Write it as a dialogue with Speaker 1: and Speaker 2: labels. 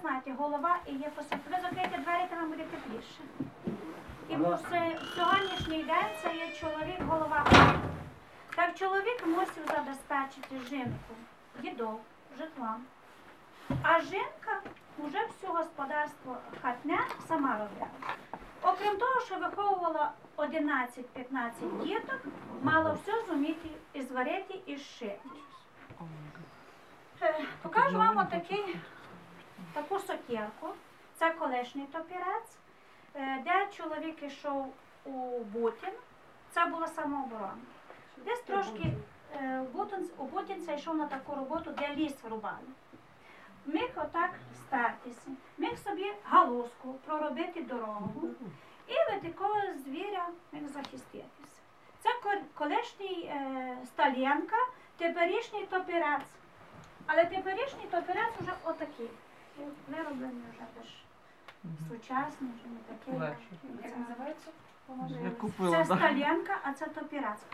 Speaker 1: знаєте, голова і є посадка. Ви закрийте двері, то вам буде тепліше. І в сьогоднішній день це є чоловік, голова. Так чоловік мусив забезпечити жінку, дідов, житлом. А жінка вже все господарство хатне сама робила. Окрім того, що виховувала 11-15 діток, мала все зуміти і зварити, і зшити. Е, Покажу вам отакий, таку сокірку. Це колишній топірець, е, де чоловік йшов у Бутін. Це була самооборона. Десь трошки е, в Бутин- у Бутінця йшов на таку роботу, де ліс рубали. Міг отак стартися, міг собі галузку проробити дорогу і від якого звіря міг захиститися. Це колишній е, Сталєнка, теперішній топірець. Але теперішній топірець вже отакий. І Вироблений вже теж сучасні, вже не
Speaker 2: таке.
Speaker 1: Як це.
Speaker 3: називається?
Speaker 2: Я
Speaker 1: Це
Speaker 2: купила. да.
Speaker 1: сталянка, а це топірець.